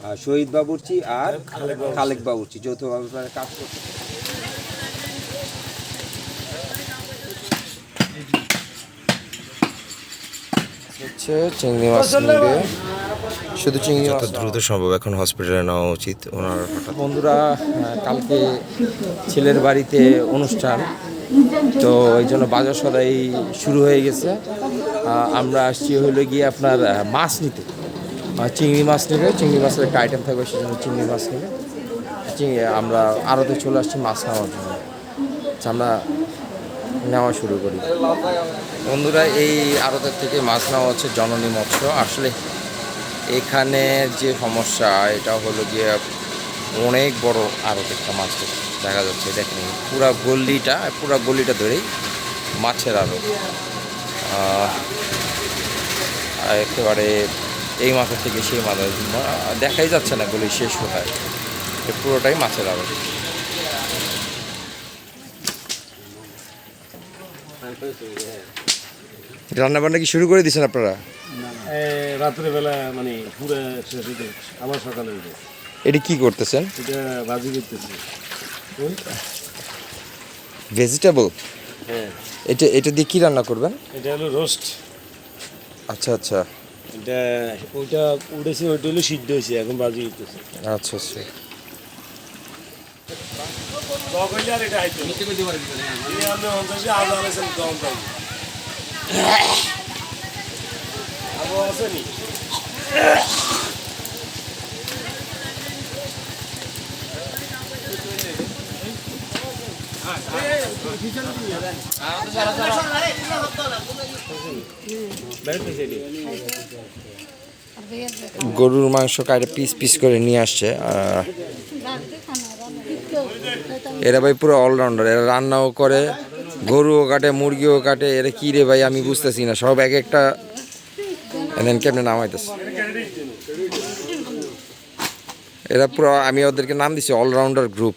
আহ, শহীদ বাবুর্চি আর খালেক বাবুর্চি। যৌথভাবে কাজ করছে। হচ্ছে চিংড়ি মাছ নিবে শুধু চিংড়ি মাছ যত দ্রুত সম্ভব এখন হসপিটালে নেওয়া উচিত ওনার বন্ধুরা কালকে ছেলের বাড়িতে অনুষ্ঠান। তো এই জন্য বাজার সদাই শুরু হয়ে গেছে। আমরা আসছি হলো গিয়ে আপনার মাছ নিতে। চিংড়ি মাছ নেবে চিংড়ি মাছের একটা আইটেম থাকবে সেজন্য চিংড়ি মাছ নেবে চিংড়ি আমরা আড়তে চলে আসছি মাছ নেওয়ার জন্য। আচ্ছা, আমরা নেওয়া শুরু করি। বন্ধুরা এই আড়তের থেকে মাছ নেওয়া হচ্ছে জননী মৎস্য। আসলে এখানে যে সমস্যা এটা হলো গিয়ে অনেক বড় আরও একটা মাছ দেখা যাচ্ছে দেখেন পুরা গল্লিটা পুরা গল্লিটা ধরেই মাছের আরও একেবারে এই মাছের থেকে সেই মাছ দেখাই যাচ্ছে না গলি শেষ কোথায়। পুরোটাই মাছের আরও রান্না বান্না কি শুরু করে দিয়েছেন আপনারা? রাত্রে বেলা মানে পুরো শেষ আবার সকালে উঠে। এটি কি করতেছেন? এটা করতেছি। ভেজিটেবল হ্যাঁ। এটা এটা দিয়ে কি রান্না করবেন? এটা হলো রোস্ট আচ্ছা আচ্ছা। এটা ওইটা উঠেছে ওইটা হলো সিদ্ধ হয়েছে এখন বাজি করতেছে আচ্ছা আচ্ছা। আর এটা হাইতে এই আপনি অন্তত আজ আনেছেন কম দাম আরও আছে নি গরুর মাংস কাটে পিস পিস করে নিয়ে আসছে এরা ভাই পুরো অলরাউন্ডার এরা রান্নাও করে, গরুও কাটে, মুরগিও কাটে, এরা কি রে ভাই আমি বুঝতেছি না, সব এক একটা। কেমনে নামাইতেছে? এরা পুরো, আমি ওদেরকে নাম দিছি অলরাউন্ডার গ্রুপ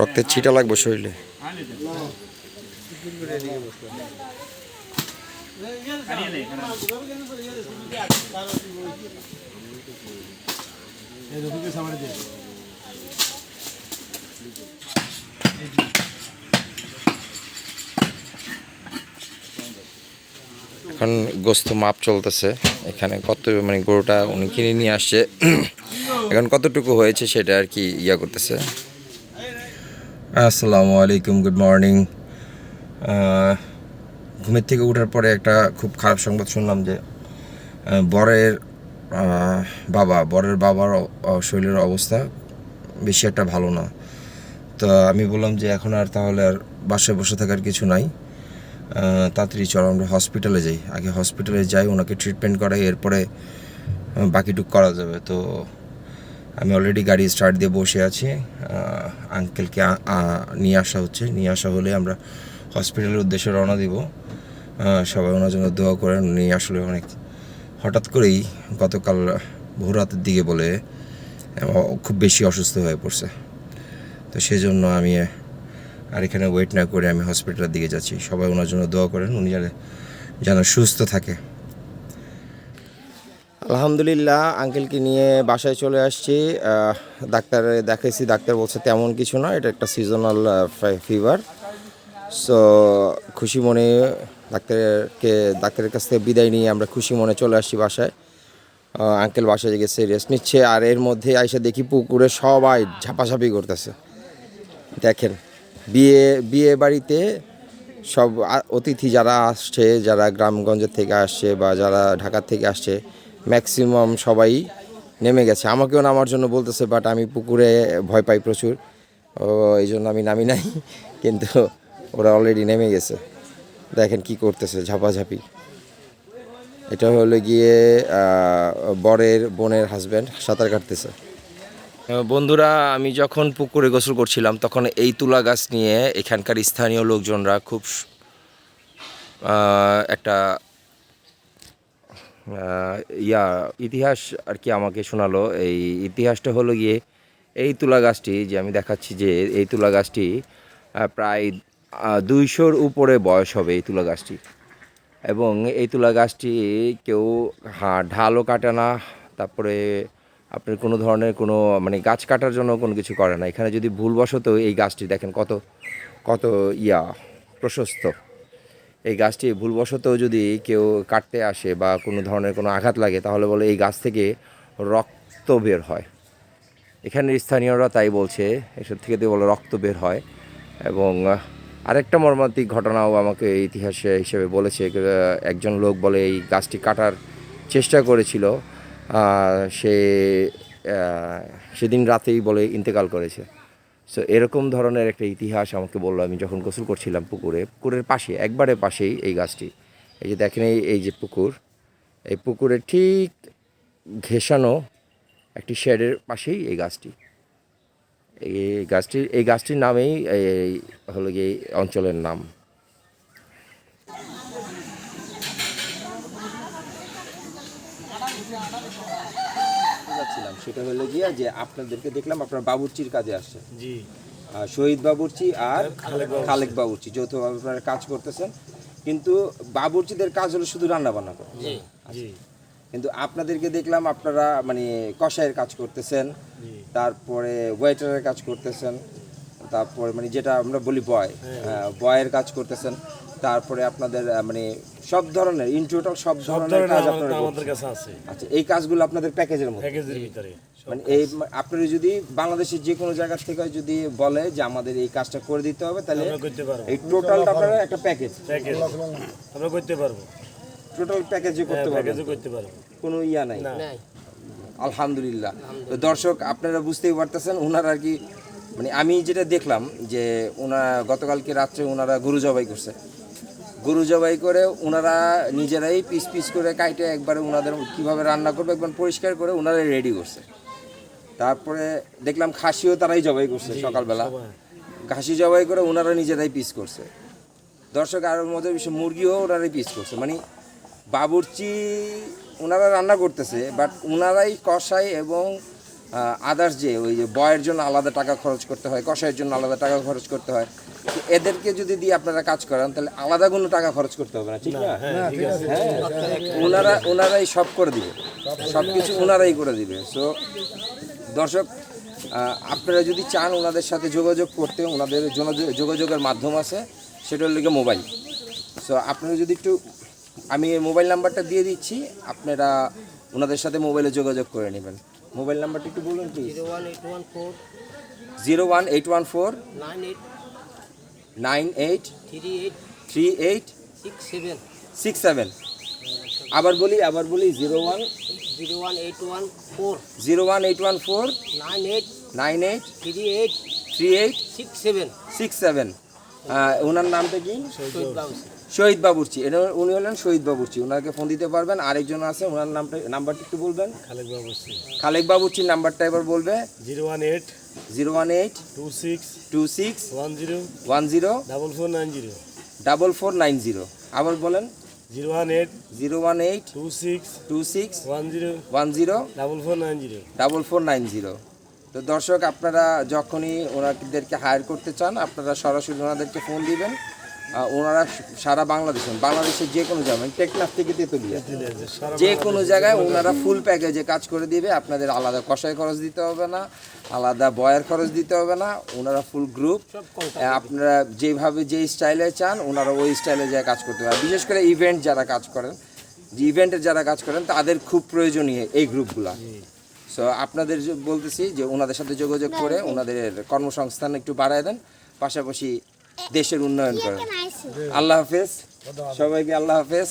রক্তের ছিটা লাগবে শরীরে। এখন গোস্ত মাপ চলতেছে। এখানে কত মানে গরুটা উনি কিনে নিয়ে আসছে। এখন কতটুকু হয়েছে সেটা আর কি ইয়া করতেছে। আসসালামু আলাইকুম গুড মর্নিং ঘুমের থেকে ওঠার পরে একটা খুব খারাপ সংবাদ শুনলাম যে বরের বাবা, বরের বাবার শরীরের অবস্থা বেশি একটা ভালো না। তো আমি বললাম যে, এখন আর তাহলে আর বাসায় বসে থাকার কিছু নাই। তাড়াতাড়ি চলো, আমরা হসপিটালে যাই। আগে হসপিটালে যাই, ওনাকে ট্রিটমেন্ট করাই, এরপরে বাকিটুক করা যাবে। তো আমি অলরেডি গাড়ি স্টার্ট দিয়ে বসে আছি। আঙ্কেলকে নিয়ে আসা হচ্ছে। নিয়ে আসা হলে আমরা হসপিটালের উদ্দেশ্যে রওনা দিব। সবাই ওনার জন্য দোয়া করেন। উনি আসলে অনেক হঠাৎ করেই গতকাল ভোর রাতের দিকে বলে খুব বেশি অসুস্থ হয়ে পড়ছে। তো সেই জন্য আমি আর এখানে ওয়েট না করে আমি হসপিটালের দিকে যাচ্ছি। সবাই ওনার জন্য দোয়া করেন। উনি যেন যেন সুস্থ থাকে। আলহামদুলিল্লাহ আঙ্কেলকে নিয়ে বাসায় চলে আসছি। ডাক্তারে দেখাইছি, ডাক্তার বলছে তেমন কিছু না, এটা একটা সিজনাল ফিভার সো খুশি মনে ডাক্তারকে, ডাক্তারের কাছ থেকে বিদায় নিয়ে আমরা খুশি মনে চলে আসছি বাসায়। আঙ্কেল বাসায় গেছে রেস্ট নিচ্ছে, আর এর মধ্যে আইসা দেখি পুকুরে সবাই ঝাপাঝাপি করতেছে। দেখেন, বিয়ে বিয়ে বাড়িতে সব অতিথি যারা আসছে, যারা গ্রামগঞ্জের থেকে আসছে বা যারা ঢাকার থেকে আসছে ম্যাক্সিমাম সবাই নেমে গেছে। আমাকেও নামার জন্য বলতেছে বাট আমি পুকুরে ভয় পাই প্রচুর। এই জন্য আমি নামি নাই, কিন্তু ওরা অলরেডি নেমে গেছে। দেখেন কি করতেছে, ঝাপাঝাপি। এটা হলো গিয়ে বরের বোনের হাজব্যান্ড সাঁতার কাটতেছে। বন্ধুরা, আমি যখন পুকুরে গোসল করছিলাম, তখন এই তুলা গাছ নিয়ে এখানকার স্থানীয় লোকজনরা খুব একটা ইয়া, ইতিহাস আর কি আমাকে শোনালো। এই ইতিহাসটা হলো গিয়ে এই তুলা গাছটি যে আমি দেখাচ্ছি যে এই তুলা গাছটি প্রায় দুইশোর উপরে বয়স হবে এই তুলা গাছটি। এবং এই তুলা গাছটি কেউ হা- ঢালও কাটে না, তারপরে আপনার কোনো ধরনের কোনো মানে গাছ কাটার জন্য কোনো কিছু করে না। এখানে যদি ভুলবশত এই গাছটি দেখেন কত কত ইয়া, প্রশস্ত। এই গাছটি ভুলবশত যদি কেউ কাটতে আসে বা কোনো ধরনের কোনো আঘাত লাগে, তাহলে বলে এই গাছ থেকে রক্ত বের হয়। এখানের স্থানীয়রা তাই বলছে, এসব থেকে বলে রক্ত বের হয়। এবং আরেকটা মর্মান্তিক ঘটনাও আমাকে ইতিহাসে হিসেবে বলেছে একজন লোক বলে এই গাছটি কাটার চেষ্টা করেছিল সে সেদিন রাতেই বলে ইন্তেকাল করেছে। সো এরকম ধরনের একটা ইতিহাস আমাকে বলল, আমি যখন গোসল করছিলাম পুকুরে, পুকুরের পাশে, একবারে পাশেই এই গাছটি। এই যে দেখেন এই এই যে পুকুর, এই পুকুরের ঠিক ঘেঁষানো একটি শেডের পাশেই এই গাছটি। এই গাছটির এই গাছটির নামেই এই হলো গিয়ে এই অঞ্চলের নাম। যাচ্ছিলাম সেটা হলো গিয়া যে আপনাদেরকে দেখলাম আপনার বাবুর্চির কাজে আসছে। জি। শহীদ বাবুর্চি আর খালেক বাবুর্চি। যৌথভাবে আপনারা কাজ করতেছেন। কিন্তু বাবুর্চিদের কাজ হলো শুধু রান্না বান্না করা কিন্তু আপনাদেরকে দেখলাম আপনারা মানে কষায়ের কাজ করতেছেন তারপরে ওয়েটারের কাজ করতেছেন তারপরে মানে যেটা আমরা বলি বয় বয়ের কাজ করতেছেন তারপরে আপনাদের মানে সব ধরনের ইন টোটাল সব ধরনের কাজ আপনারা আমাদের কাছে আছে। আচ্ছা এই কাজগুলো আপনাদের প্যাকেজের মধ্যে? প্যাকেজের ভিতরে মানে এই আপনারা যদি বাংলাদেশের যে কোনো জায়গা থেকে যদি বলে যে আমাদের এই কাজটা করে দিতে হবে তাহলে আমরা করতে পারব। এই টোটালটা আপনারা একটা প্যাকেজ। প্যাকেজ। আমরা করতে পারব। টোটাল প্যাকেজে করতে পারবেন। প্যাকেজও করতে পারব। কোনো ইয়া নাই? না। আলহামদুলিল্লাহ। তো দর্শক আপনারা বুঝতেই পারতেছেন ওনারা আর কি মানে আমি যেটা দেখলাম যে ওনারা গতকালকে রাত্রে ওনারা গরু জবাই করছে। গরু জবাই করে ওনারা নিজেরাই পিস পিস করে কাইটে একবারে ওনাদের কীভাবে রান্না করবে একবার পরিষ্কার করে ওনারা রেডি করছে। তারপরে দেখলাম খাসিও তারাই জবাই করছে সকালবেলা। খাসি জবাই করে ওনারা নিজেরাই পিস করছে। দর্শক আরও মজার বিষয় মুরগিও ওনারাই পিস করছে। মানে বাবুর্চি ওনারা রান্না করতেছে বাট ওনারাই কষাই এবং আদার্স যে ওই যে বয়ের জন্য আলাদা টাকা খরচ করতে হয় কষাইয়ের জন্য আলাদা টাকা খরচ করতে হয় এদেরকে যদি দিয়ে আপনারা কাজ করান তাহলে আলাদা কোনো টাকা খরচ করতে হবে না ঠিক না? হ্যাঁ আছে। হ্যাঁ ওনারা ওনারাই সব করে দিবে। সব কিছু ওনারাই করে দিবে। সো দর্শক আপনারা যদি চান ওনাদের সাথে যোগাযোগ করতে ওনাদের যোগাযোগ- যোগাযোগের মাধ্যম আছে সেটা হলো মোবাইল। সো আপনারা যদি একটু আমি মোবাইল নাম্বারটা দিয়ে দিচ্ছি আপনারা ওনাদের সাথে মোবাইলে যোগাযোগ করে নেবেন। মোবাইল নাম্বারটা একটু বলুন please zero one eight one four. Zero one eight one four. Nine eight. Nine eight three eight three eight six seven six seven. আবার বলি আবার বলি zero one zero one eight one four zero one eight one four nine eight nine eight three eight three eight six seven six seven. ওনার নামটা কি? শহীদ বাবু। শহীদ বাবুর্চি। এটা উনি হলেন শহীদ বাবুর্চি। ওনাকে ফোন দিতে পারবেন। আরেকজন আছে ওনার নামটা নাম্বারটা একটু বলবেন। খালেক বাবু খালেক বাবুর্চির নাম্বারটা এবার বলবে। Zero one eight zero one eight two six two six one zero one zero double four nine zero double four nine zero আবার বলেন zero one eight zero one eight two six two six one zero one zero double four nine zero double four nine zero তো দর্শক আপনারা যখনই ওনাদেরকে higher করতে চান আপনারা সরাসরি ওনাদেরকে ফোন দিবেন। ওনারা সারা বাংলাদেশে বাংলাদেশের যে কোনো জায়গায় টেকনাফ থেকে তেতুলিয়া যে কোনো জায়গায় ওনারা ফুল প্যাকেজে কাজ করে দিবে। আপনাদের আলাদা কষাই খরচ দিতে হবে না আলাদা বয়ের খরচ দিতে হবে না ওনারা ফুল গ্রুপ আপনারা যেভাবে যে স্টাইলে চান ওনারা ওই স্টাইলে যায় কাজ করতে পারে বিশেষ করে ইভেন্ট যারা কাজ করেন যে ইভেন্টের যারা কাজ করেন তাদের খুব প্রয়োজনীয় এই গ্রুপগুলা সো আপনাদের যে বলতেছি যে ওনাদের সাথে যোগাযোগ করে ওনাদের কর্মসংস্থান একটু বাড়ায় দেন। পাশাপাশি দেশের উন্নয়ন করেন। আল্লাহ হাফেজ। সবাইকে আল্লাহ হাফেজ।